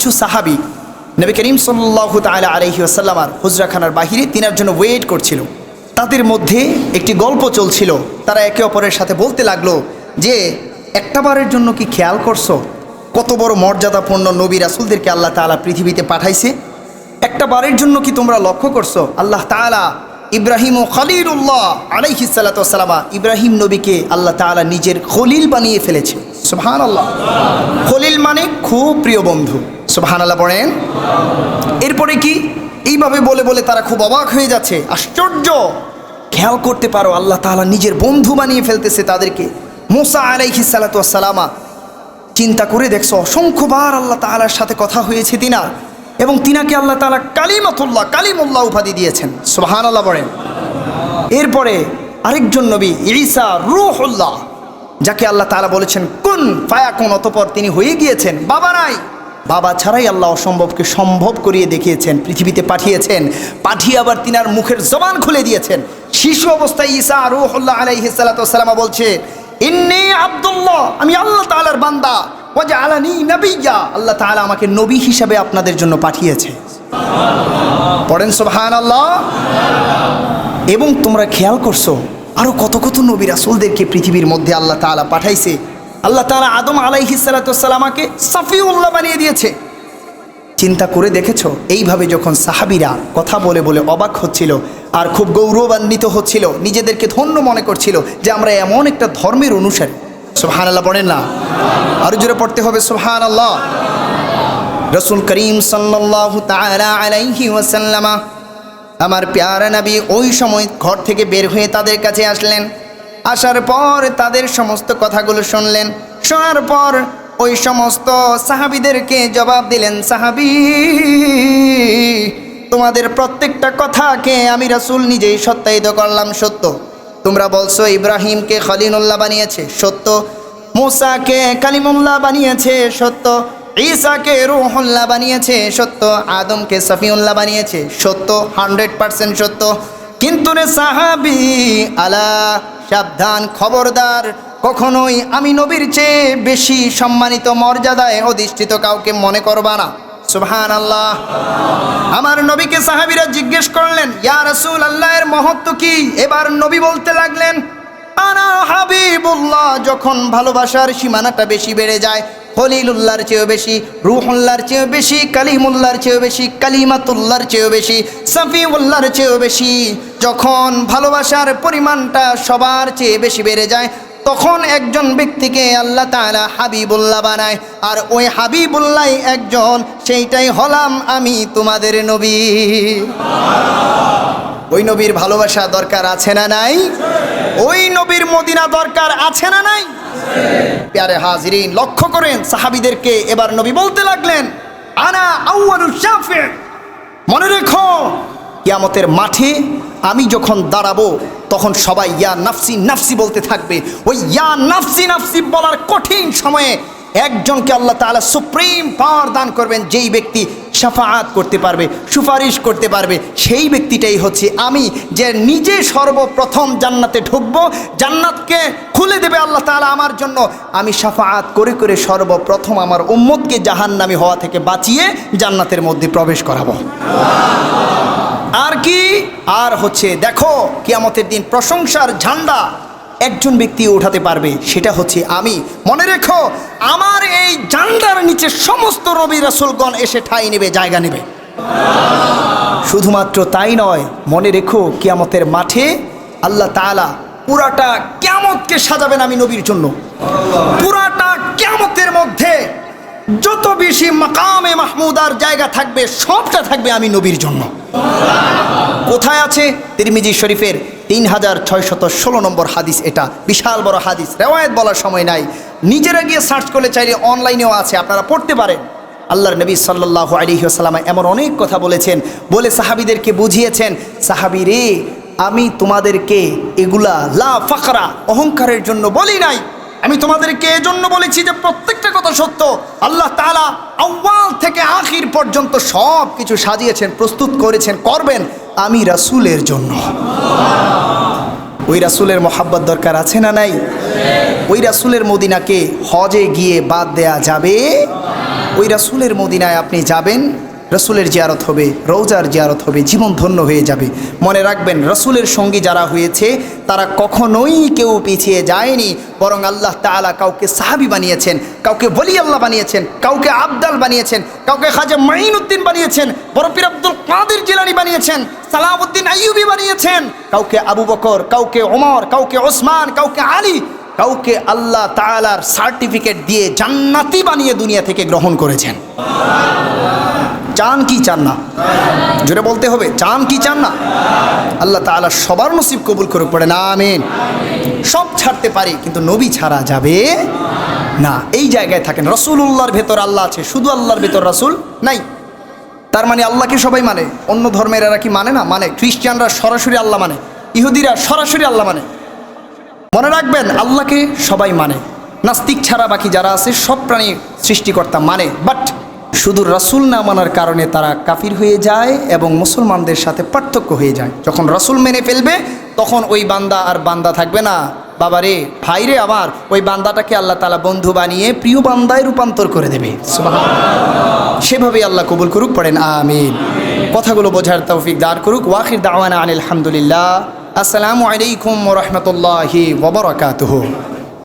কিছু সাহাবি, নবী করিম সাল্লাহ তালা আলহি আসাল্লামার হুজরাখানার বাহিরে তিনার জন্য ওয়েট করছিল। তাদের মধ্যে একটি গল্প চলছিল। তারা একে অপরের সাথে বলতে লাগল যে একটাবারের জন্য কি খেয়াল করছ? কত বড় মর্যাদাপূর্ণ নবী রাসুলদেরকে আল্লাহ তাআলা পৃথিবীতে পাঠাইছে। একটা বারের জন্য কি তোমরা লক্ষ্য করছ? আল্লাহ তাআলা ইব্রাহিম ও খলিলুল্লাহ আলাইহি সালাতামা ইব্রাহিম নবীকে আল্লাহ তাআলা নিজের খলিল বানিয়ে ফেলেছে। সুবহান আল্লাহ খলিল মানে খুব প্রিয় বন্ধু। সুবহান আল্লাহ পড়েন। এরপরে কি? এইভাবে বলে বলে তারা খুব অবাক হয়ে যাচ্ছে। আশ্চর্য! খেয়াল করতে পারো, আল্লাহ তাআলা নিজের বন্ধু বানিয়ে ফেলতেছে তাদেরকে। মোসা আলাইহি সালাতামা চিন্তা করে দেখছ, অসংখ্যবার আল্লাহ তাআলার সাথে কথা হয়েছে তিনার এবং তিনাকে আল্লাহ তাআলা কালিমাতুল্লাহ, কালিমুল্লাহ উপাধি দিয়েছেন। সুবহান আল্লাহ বলেন এরপরে আরেকজন নবী, ঈসা রুহুল্লাহ, যাকে আল্লাহ তাআলা বলেছেন, কুন ফায়াকুন অতপর তিনি হয়ে গিয়েছেন। বাবা নাই। বাবা ছাড়াই আল্লাহ অসম্ভবকে সম্ভব করিয়ে দেখিয়েছেন, পৃথিবীতে পাঠিয়েছেন, পাঠিয়ে আবার তিনার মুখের জবান খুলে দিয়েছেন। শিশু অবস্থায় ঈসা রুহুল্লাহ আলাইহিস সালাতু বলছে, ইন্নি আব্দুল্লাহ, আমি আল্লাহ তাআলার বান্দা ওয়াজা আলানি নবিয়া আল্লাহ তাআলা আমাকে নবী হিসাবে আপনাদের জন্য পাঠিয়েছে। পড়েন সুবহান আল্লাহ এবং তোমরা খেয়াল করছ আরও কত কত নবী রাসূলদেরকে পৃথিবীর মধ্যে আল্লাহ তাআলা পাঠাইছে আল্লাহ তাআলা আদম আলাইহিস সালামাকে সাফিউল্লাহ বানিয়ে দিয়েছে। চিন্তা করে দেখেছ? এইভাবে যখন সাহাবিরা কথা বলে বলে অবাক হচ্ছিল আর খুব গৌরবান্বিত হচ্ছিল, নিজেদেরকে ধন্য মনে করছিল যে আমরা এমন একটা ধর্মের অনুসারী। সোহান আল্লাহ পড়েন না? আরও জোরে পড়তে হবে সোহান আল্লাহ রসুল করিম সাল্লাহ আলাইহি আমার প্যারা নবী ওই সময় ঘর থেকে বের হয়ে তাদের কাছে আসলেন। আসার পর তাদের সমস্ত কথাগুলো শুনলেন। শোনার পর ওই সমস্ত সাহাবিদেরকে জবাব দিলেন, সাহাবি, তোমাদের প্রত্যেকটা কথাকে আমি রাসূল নিজেই সত্যায়িত করলাম, সত্য। তোমরা বলছো ইব্রাহিমকে খলিনুল্লাহ বানিয়েছে, সত্য। মুসাকে কালিমুল্লাহ বানিয়েছে, সত্য। ঈসাকে রুহুল্লাহ বানিয়েছে, সত্য। আদমকে সফিউল্লাহ বানিয়েছে, সত্য। হান্ড্রেড পার্সেন্ট সত্য। কিন্তু রে সাহাবি, আলা সাবধান খবরদার। কখনোই আমি নবীর চেয়ে বেশি সম্মানিত মর্যাদায় অধিষ্ঠিত কাউকে মনে করবা না। সুহান আল্লাহ আমার নবীকে সাহাবিরা জিজ্ঞেস করলেন, ইয়া রসুল আল্লাহের মহত্ব কি? এবার নবী বলতে লাগলেন, আনা হাবিবুল্লাহ। যখন ভালোবাসার সীমানাটা বেশি বেড়ে যায় খলিলুল্লাহর চেয়েও বেশি, রুহুল্লাহর চেয়েও বেশি, কালিমুল্লাহর চেয়েও বেশি, কালিমাতুল্লাহর চেয়েও বেশি, সাফিউল্লাহর চেয়েও বেশি। যখন ভালোবাসার পরিমাণটা সবার চেয়ে বেশি বেড়ে যায়, তখন একজন ব্যক্তিকে আল্লাহ তাআলা হাবিবুল্লাহ বানায়। আর ওই হাবিবুল্লাহ একজন, সেইটাই হলাম আমি তোমাদের নবী। ওই নবীর ভালোবাসা দরকার আছে না নাই? ওই নবীর মদিনা দরকার আছে না নাই? প্যারে হাজিরিন, লক্ষ্য করেন সাহাবিদেরকে এবার নবী বলতে লাগলেন, আনা মনে রেখো, কিয়ামতের মাঠে আমি যখন দাঁড়াবো, তখন সবাই ইয়া নাফসি নাফসি বলতে থাকবে। ওই ইয়া নাফসি নাফসি বলার কঠিন সময়ে একজনকে আল্লাহ তাআলা সুপ্রিম পাওয়ার দান করবেন, যেই ব্যক্তি সাফাআত করতে পারবে, সুপারিশ করতে পারবে, সেই ব্যক্তিটাই হচ্ছে আমি যে নিজে সর্বপ্রথম জান্নাতে ঢুকবো, জান্নাতকে খুলে দেবে আল্লাহ তাআলা আমার জন্য। আমি সাফাআত করে করে সর্বপ্রথম আমার উম্মতকে জাহান্নামী হওয়া থেকে বাঁচিয়ে জান্নাতের মধ্যে প্রবেশ করাবো। আর কি? আর হচ্ছে দেখো, কিয়ামতের দিন প্রশংসার ঝান্ডা একজন ব্যক্তি উঠাতে পারবে, সেটা হচ্ছে আমি। মনে রেখো, আমার এই ঝান্ডার নিচে সমস্ত রবি রাসুলগণ এসে ঠাই নেবে, জায়গা নেবে। শুধুমাত্র তাই নয়, মনে রেখো, কিয়ামতের মাঠে আল্লাহ তাআলা পুরাটা কিয়ামতকে সাজাবেন আমি নবীর জন্য। পুরাটা কিয়ামতের মধ্যে যত বেশি মাকামে মাহমুদার জায়গা থাকবে, সবটা থাকবে আমি নবীর জন্য। কোথায় আছে তিরমিজি শরীফের তিন হাজার ছয়শত ষোলো নম্বর হাদিস এটা। বিশাল বড় হাদিস। রেওয়ায়ত বলার সময় নাই। নিজেরা গিয়ে সার্চ করলে চাইলে অনলাইনেও আছে, আপনারা পড়তে পারেন। আল্লাহর নবী সাল্লাহ আলিহাসাল্লাম এমন অনেক কথা বলেছেন। বলে সাহাবিদেরকে বুঝিয়েছেন, সাহাবি রে, আমি তোমাদেরকে এগুলা লা ফাকরা, অহংকারের জন্য বলি নাই। আমি তোমাদেরকে এজন্য বলেছি যে প্রত্যেকটা কথা সত্য। আল্লাহ তাআলা আউ্বাল থেকে আখির পর্যন্ত সব কিছু সাজিয়েছেন, প্রস্তুত করেছেন, করবেন। আমি রাসুলের জন্য। ওই রাসুলের মোহাব্বত দরকার আছে না নাই? ওই রাসুলের মদিনাকে হজে গিয়ে বাদ দেয়া যাবে? ওই রাসুলের মদিনায় আপনি যাবেন রসুলের জিয়ারত হবে, রৌজার জিয়ারত হবে, জীবন ধন্য হয়ে যাবে। মনে রাখবেন, রসুলের সঙ্গী যারা হয়েছে, তারা কখনোই কেউ পিছিয়ে যায়নি, বরং আল্লাহ তাআলা কাউকে সাহাবি বানিয়েছেন, কাউকে বলি আল্লাহ বানিয়েছেন, কাউকে আবদাল বানিয়েছেন, কাউকে খাজা মাইনুদ্দিন বানিয়েছেন বরফির আব্দুল কাদের জিলানি বানিয়েছেন, সালাউদ্দিন আইয়ুবি বানিয়েছেন, কাউকে আবু বকর, কাউকে ওমর, কাউকে ওসমান, কাউকে আলী, কাউকে আল্লাহ তাআলার সার্টিফিকেট দিয়ে জান্নাতি বানিয়ে দুনিয়া থেকে গ্রহণ করেছেন। চান কি চান না? জোরে বলতে হবে, চান কি চান না? আল্লাহ তাআলা সবার নসিব কবুল করুক, পড়ে না, আমিন। সব ছাড়তে পারি, কিন্তু নবী ছাড়া যাবে না। এই জায়গায় থাকেন রসুল্লাহর ভেতর আল্লাহ আছে, শুধু আল্লাহর ভেতর রাসূল নাই। তার মানে আল্লাহকে সবাই মানে অন্য ধর্মের এরা কি মানে না? মানে খ্রিস্টানরা সরাসরি আল্লাহ মানে ইহুদিরা সরাসরি আল্লাহ মানে। মনে রাখবেন, আল্লাহকে সবাই মানে। নাস্তিক ছাড়া বাকি যারা আছে, সব প্রাণী সৃষ্টিকর্তা মানে বাট শুধু রাসূল না মানার কারণে তারা কাফির হয়ে যায় এবং মুসলমানদের সাথে পার্থক্য হয়ে যায়। যখন রাসূল মেনে ফেলবে, তখন ওই বান্দা আর বান্দা থাকবে না। বাবারে ভাই রে আমার, ওই বান্দাটাকে আল্লাহ তালা বন্ধু বানিয়ে প্রিয় বান্দায় রূপান্তর করে দেবে। সেভাবে আল্লাহ কবুল করুক, পড়েন আমিন। কথাগুলো বোঝার তৌফিক দার করুক। ওয়াখির দাওয়ানা আনিল হামদুলিল্লাহ। আসসালামু আলাইকুম রহমতুল্লাহি ওবরাকাতুহু